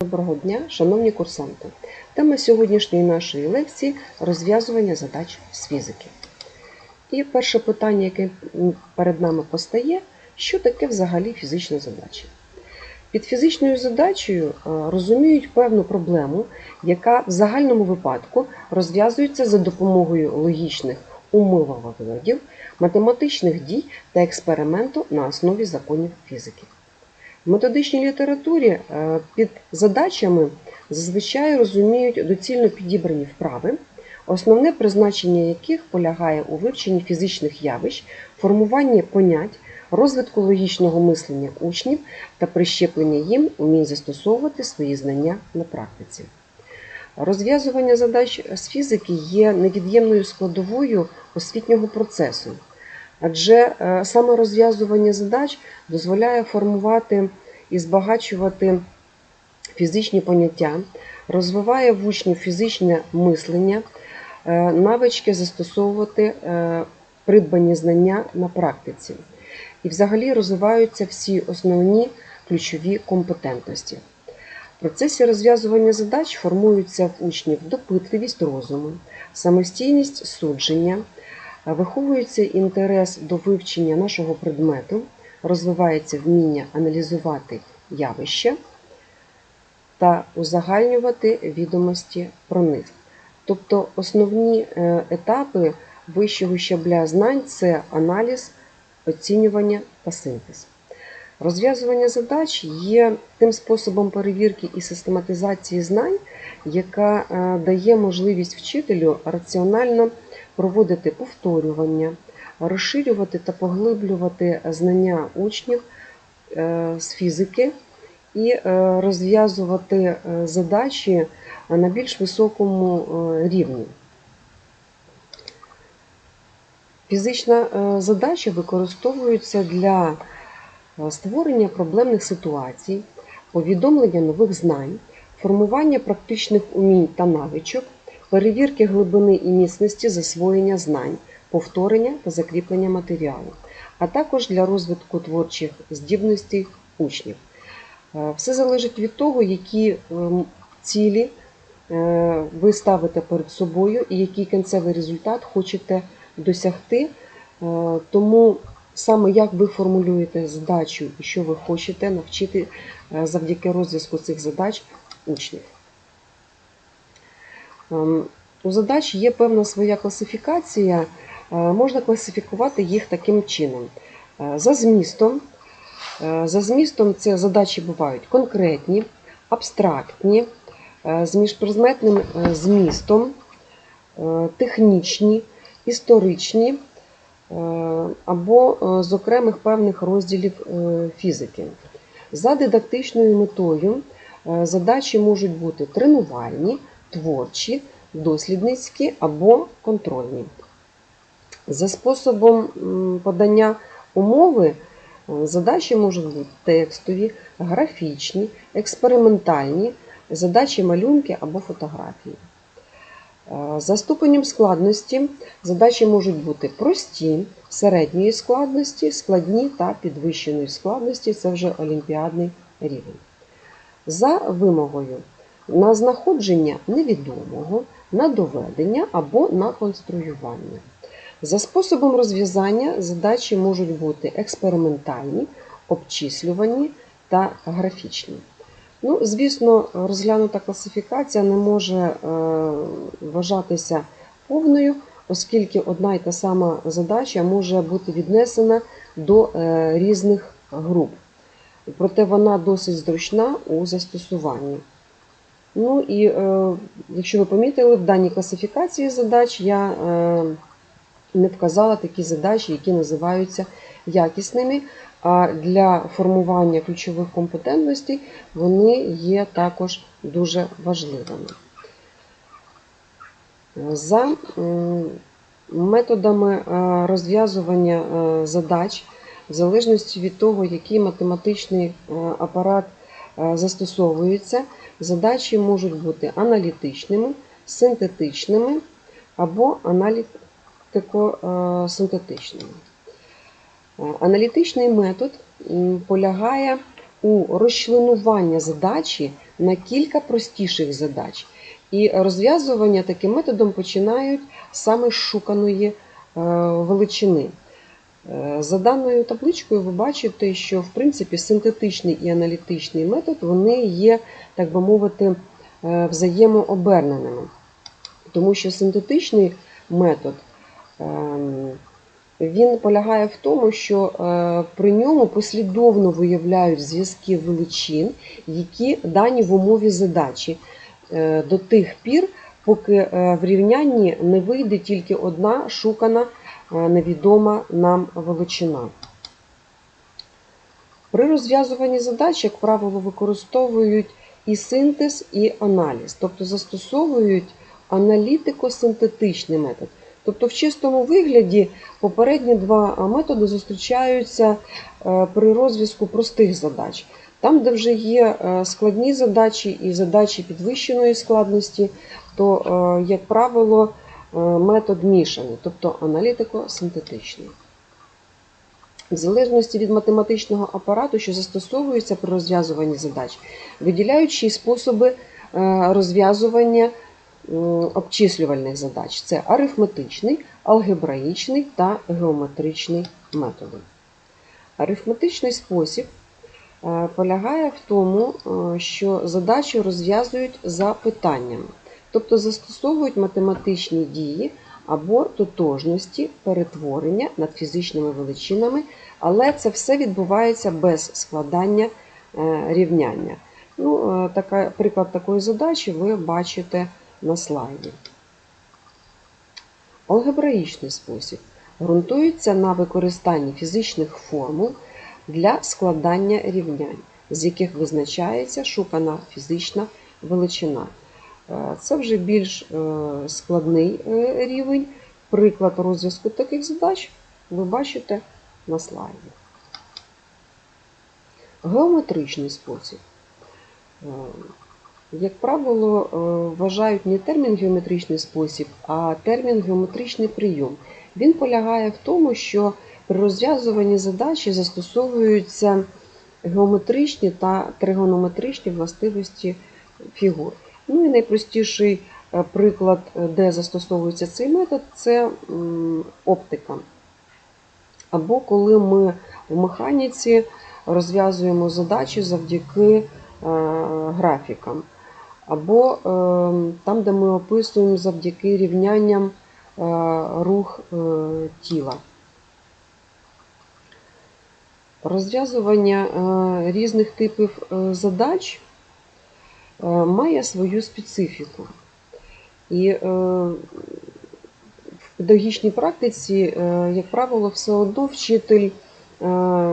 Доброго дня, шановні курсанти! Тема сьогоднішньої нашої лекції розв'язування задач з фізики. І перше питання, яке перед нами постає, що таке взагалі фізична задача? Під фізичною задачею е, розуміють певну проблему, яка в загальному випадку розв'язується за допомогою логічних умововиводів, математичних дій та експерименту на основі законів фізики. В методичній літературі е, під задачами зазвичай розуміють доцільно підібрані вправи, основне призначення яких полягає у вивченні фізичних явищ, формуванні понять, розвитку логічного мислення учнів та прищеплення їм умінь застосовувати свої знання на практиці. Розв'язування задач з фізики є невід'ємною складовою освітнього процесу, адже е, саме розв'язування задач дозволяє формувати і збагачувати фізичні поняття, розвиває в учнів фізичне мислення, е, навички застосовувати е, придбані знання на практиці. І взагалі розвиваються всі основні ключові компетентності. В процесі розв'язування задач формується в учнів допитливість розуму, самостійність судження, виховується інтерес до вивчення нашого предмету, розвивається вміння аналізувати явища та узагальнювати відомості про них. Тобто основні е, етапи вищого щабля знань це аналіз, оцінювання та синтез. Розв'язування задач є тим способом перевірки і систематизації знань, яка е, дає можливість вчителю раціонально проводити повторювання, розширювати та поглиблювати знання учнів е, з фізики і е, розв'язувати е, задачі на більш високому рівні. Фізична задача використовується для створення проблемних ситуацій, повідомлення нових знань, формування практичних умінь та навичок, перевірки глибини і міцності засвоєння знань, повторення та закріплення матеріалу, а також для розвитку творчих здібностей учнів. Е, Все залежить від того, які ем, цілі е, ви ставите перед собою і який кінцевий результат хочете досягти. Е, Тому саме як ви формулюєте задачу і що ви хочете навчити завдяки розв'язку цих задач учнів. Ем, У задач є певна своя класифікація. Е, Можна класифікувати їх таким чином. Е, За змістом. Е, За змістом це задачі бувають конкретні, абстрактні, з міжпредметним змістом, технічні, історичні або з окремих певних розділів фізики. За дидактичною метою задачі можуть бути тренувальні, творчі, дослідницькі або контрольні. За способом подання умови е, задачі можуть бути текстові, графічні, експериментальні, задачі малюнки або фотографії. Е, За ступенем складності задачі можуть бути прості, середньої складності, складні та підвищеної складності це вже олімпіадний рівень. За вимогою на знаходження невідомого, на доведення або на конструювання. За способом розв'язання задачі можуть бути експериментальні, обчислювані та графічні. Ну, звісно, розглянута класифікація не може е, вважатися повною, оскільки одна й та сама задача може бути віднесена до е, різних груп. Проте вона досить зручна у застосуванні. Ну і е, якщо ви помітили, в даній класифікації задач я е, не вказала такі задачі, які називаються якісними. А для формування ключових компетентностей вони є також дуже важливими. За методами е, розв'язування задач, в залежності від того, який математичний апарат е, застосовується, задачі можуть бути аналітичними, синтетичними або аналітико-синтетичними. Е, Аналітичний метод полягає у розчленуванні задачі на кілька простіших задач. І розв'язування таким методом починають саме з шуканої е, величини. Е, За даною табличкою ви бачите, що в принципі синтетичний і аналітичний метод вони є, так би мовити, е, взаємооберненими. Тому що синтетичний метод ем, він полягає в тому, що е, при ньому послідовно виявляють зв'язки величин, які дані в умові задачі до тих пір, поки в рівнянні не вийде тільки одна шукана невідома нам величина. При розв'язуванні задач, як правило, використовують і синтез, і аналіз, тобто застосовують аналітико-синтетичний метод. Тобто, в чистому вигляді попередні два методи зустрічаються е, при розв'язку простих задач. Там, де вже є е, складні задачі і задачі підвищеної складності, то, е, як правило, е, метод мішаний, тобто аналітико-синтетичний. В залежності від математичного апарату, що застосовується при розв'язуванні задач, виділяють й способи е, розв'язування обчислювальних задач. Це арифметичний, алгебраїчний та геометричний методи. Арифметичний спосіб е, полягає в тому, е, що задачу розв'язують за питаннями, тобто застосовують математичні дії або тотожності перетворення над фізичними величинами, але це все відбувається без складання е, рівняння. Ну, е, така, приклад такої задачі ви бачите на слайді. Алгебраїчний спосіб ґрунтується на використанні фізичних формул для складання рівнянь, з яких визначається шукана фізична величина. Е, Це вже більш е, складний е, рівень. Приклад розв'язку таких задач ви бачите на слайді. Геометричний спосіб. Як правило, вважають не термін геометричний спосіб, а термін геометричний прийом. Він полягає в тому, що при розв'язуванні задачі застосовуються геометричні та тригонометричні властивості фігур. Ну і найпростіший е, приклад, е, де застосовується цей метод, це оптика. Або коли ми в механіці розв'язуємо задачі завдяки е, графікам, або там, де ми описуємо завдяки рівнянням рух тіла. Розв'язування різних типів задач має свою специфіку. І е, в педагогічній практиці, е, як правило, все одно вчитель е,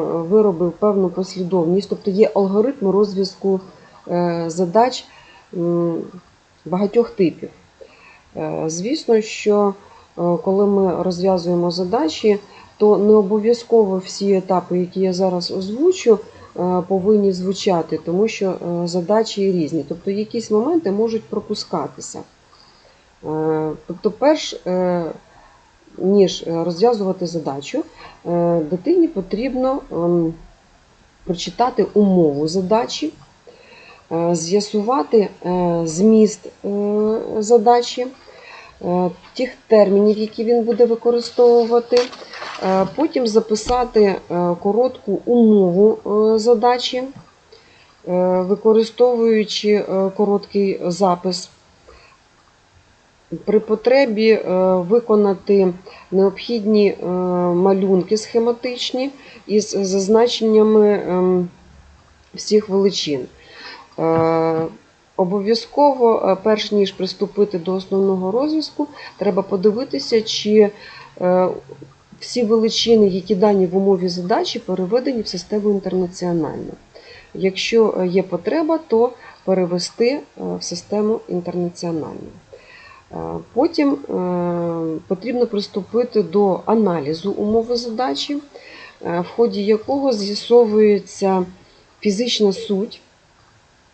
виробив певну послідовність, тобто є алгоритм розв'язку е, задач багатьох типів. Е, Звісно, що е, коли ми розв'язуємо задачі, то не обов'язково всі етапи, які я зараз озвучу, е, повинні звучати, тому що е, задачі різні. Тобто якісь моменти можуть пропускатися. Е, Тобто, перш е, ніж е, розв'язувати задачу, е, дитині потрібно ем, прочитати умову задачі, е, з'ясувати е, зміст е, задачі, е, тих термінів, які він буде використовувати, е, потім записати е, коротку умову е, задачі, е, використовуючи е, короткий запис. При потребі е, виконати необхідні е, малюнки схематичні із зазначеннями ем, всіх величин. Обов'язково, е, перш ніж приступити до основного розв'язку, треба подивитися, чи е, всі величини, які дані в умові задачі, переведені в систему інтернаціональну. Якщо е, є потреба, то перевести в систему інтернаціональну. Потім потрібно приступити до аналізу умови задачі, в ході якого з'ясовується фізична суть,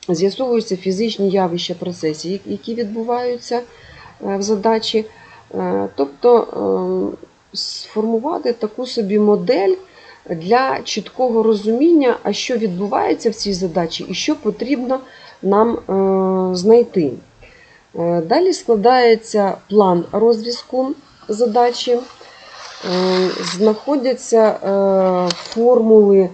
з'ясовуються фізичні явища процесів, які відбуваються е, в задачі. Е, Тобто е, сформувати таку собі модель для чіткого розуміння, а що відбувається в цій задачі і що потрібно нам е, знайти. Далі складається план розв'язку задачі, знаходяться формули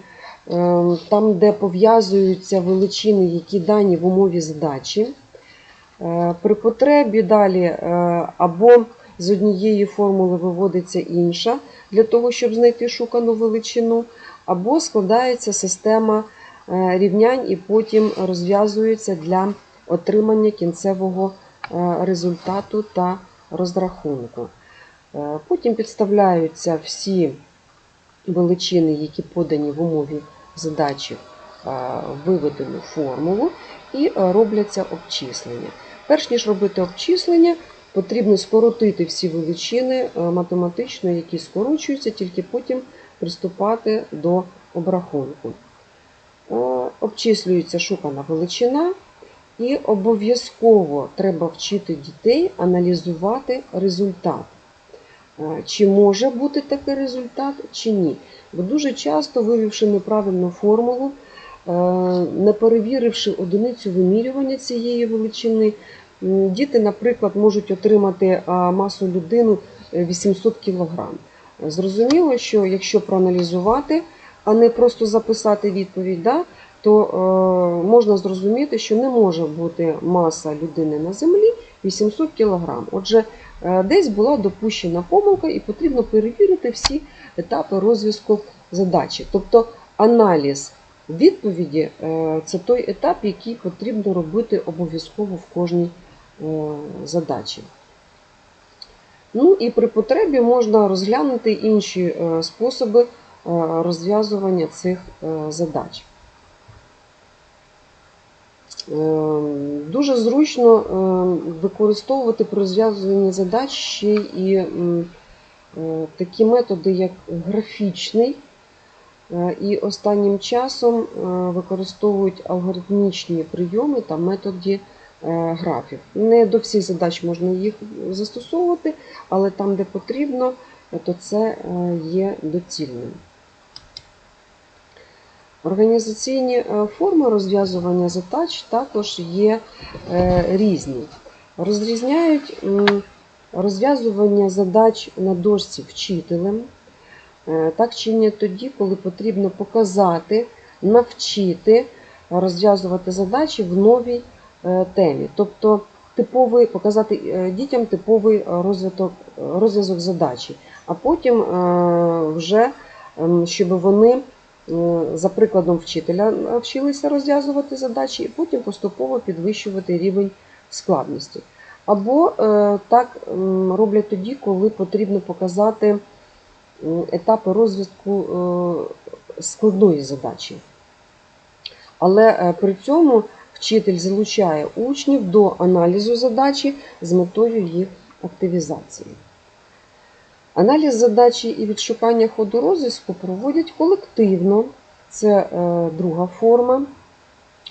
там, де пов'язуються величини, які дані в умові задачі. Е, При потребі далі е, або з однієї формули виводиться інша для того, щоб знайти шукану величину, або складається система е, рівнянь і потім розв'язується для отримання кінцевого результату та розрахунку. Потім підставляються всі величини, які подані в умові задачі е, виведену формулу, і е, робляться обчислення. Перш ніж робити обчислення, потрібно скоротити всі величини е, математично, які скорочуються, тільки потім приступати до обрахунку. Обчислюється шукана величина, і обов'язково треба вчити дітей аналізувати результат. Чи може бути такий результат, чи ні. Бо дуже часто, вивівши неправильну формулу, не перевіривши одиницю вимірювання цієї величини, діти, наприклад, можуть отримати масу людини е, 800 кг. Зрозуміло, що якщо проаналізувати, а не просто записати відповідь, да, то е, можна зрозуміти, що не може бути маса людини на землі 800 кг. Отже, е, десь була допущена помилка, і потрібно перевірити всі етапи розв'язку задачі. Тобто аналіз відповіді е, це той етап, який потрібно робити обов'язково в кожній е, задачі. Ну і при потребі можна розглянути інші способи розв'язування цих задач. Е, Дуже зручно е, використовувати при розв'язуванні задач ще і е, такі методи, як графічний. Е, І останнім часом е, використовують алгоритмічні прийоми та методи графів. Не до всіх задач можна їх застосовувати, але там, де потрібно, то це є доцільним. Організаційні е, форми розв'язування задач також є е, різні. Розрізняють розв'язування задач на дошці вчителем. Е, Так чинять тоді, коли потрібно показати, навчити розв'язувати задачі в новій темі. Тобто типовий, показати дітям типовий розвиток, розв'язок задачі, а потім вже ем, щоб вони за прикладом вчителя навчилися розв'язувати задачі і потім поступово підвищувати рівень складності. Або е, так роблять тоді, коли потрібно показати етапи розвитку е, складної задачі. Але е, при цьому вчитель залучає учнів до аналізу задачі з метою їх активізації. Аналіз задачі і відшукання ходу розв'язку проводять колективно, це е, друга форма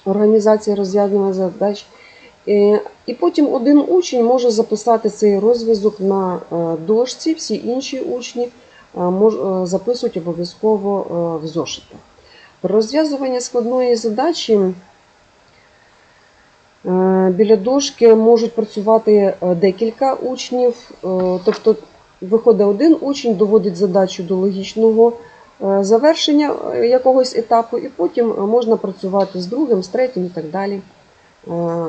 організації розв'язання задач. Е, І потім один учень може записати цей розв'язок на е, дошці, всі інші учні записують обов'язково в зошитах. При розв'язуванні складної задачі біля дошки можуть працювати декілька учнів, тобто виходить один учень, доводить задачу до логічного е, завершення е, якогось етапу, і потім е, можна працювати з другим, з третім і так далі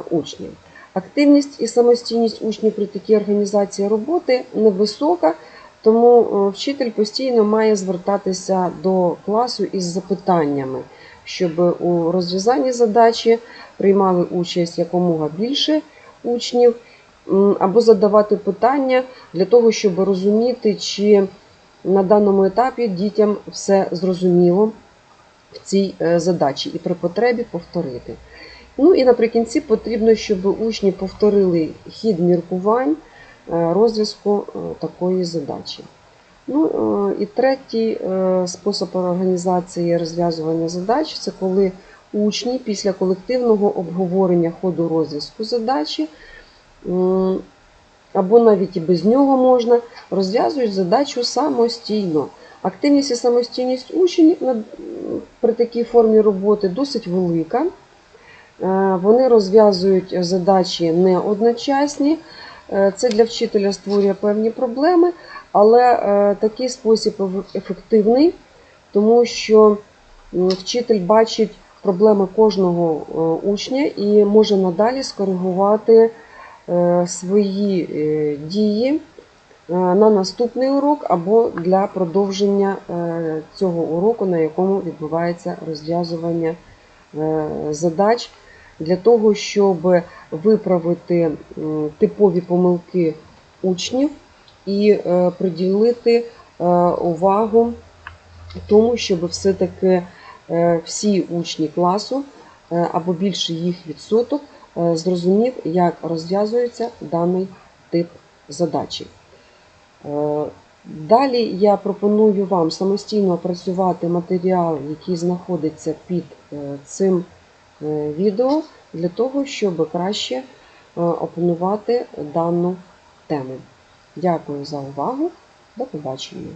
учнів. Активність і самостійність учнів при такій організації роботи невисока, тому вчитель постійно має звертатися до класу із запитаннями, щоб у розв'язанні задачі приймали участь якомога більше учнів, або задавати питання для того, щоб розуміти, чи на даному етапі дітям все зрозуміло в цій е, задачі і при потребі повторити. Ну і наприкінці потрібно, щоб учні повторили хід міркувань е, розв'язку е, такої задачі. Ну і третій спосіб організації розв'язування задач це коли учні після колективного обговорення ходу розв'язку задачі, або навіть і без нього можна, розв'язують задачу самостійно. Активність і самостійність учнів при такій формі роботи досить велика. Е, Вони розв'язують задачі не одночасні. Е, Це для вчителя створює певні проблеми, але е, такий спосіб ефективний, тому що вчитель бачить проблеми кожного учня і може надалі скоригувати свої е, дії е, на наступний урок або для продовження е, цього уроку, на якому відбувається розв'язування е, задач, для того, щоб виправити типові помилки учнів і е, приділити е, увагу тому, щоб все-таки е, всі учні класу е, або більше їх відсоток е, зрозумів, як розв'язується даний тип задачі. Е, Далі я пропоную вам самостійно опрацювати матеріал, який знаходиться під е, цим е, відео, для того, щоб краще е, опанувати дану тему. Дякую за увагу. До побачення.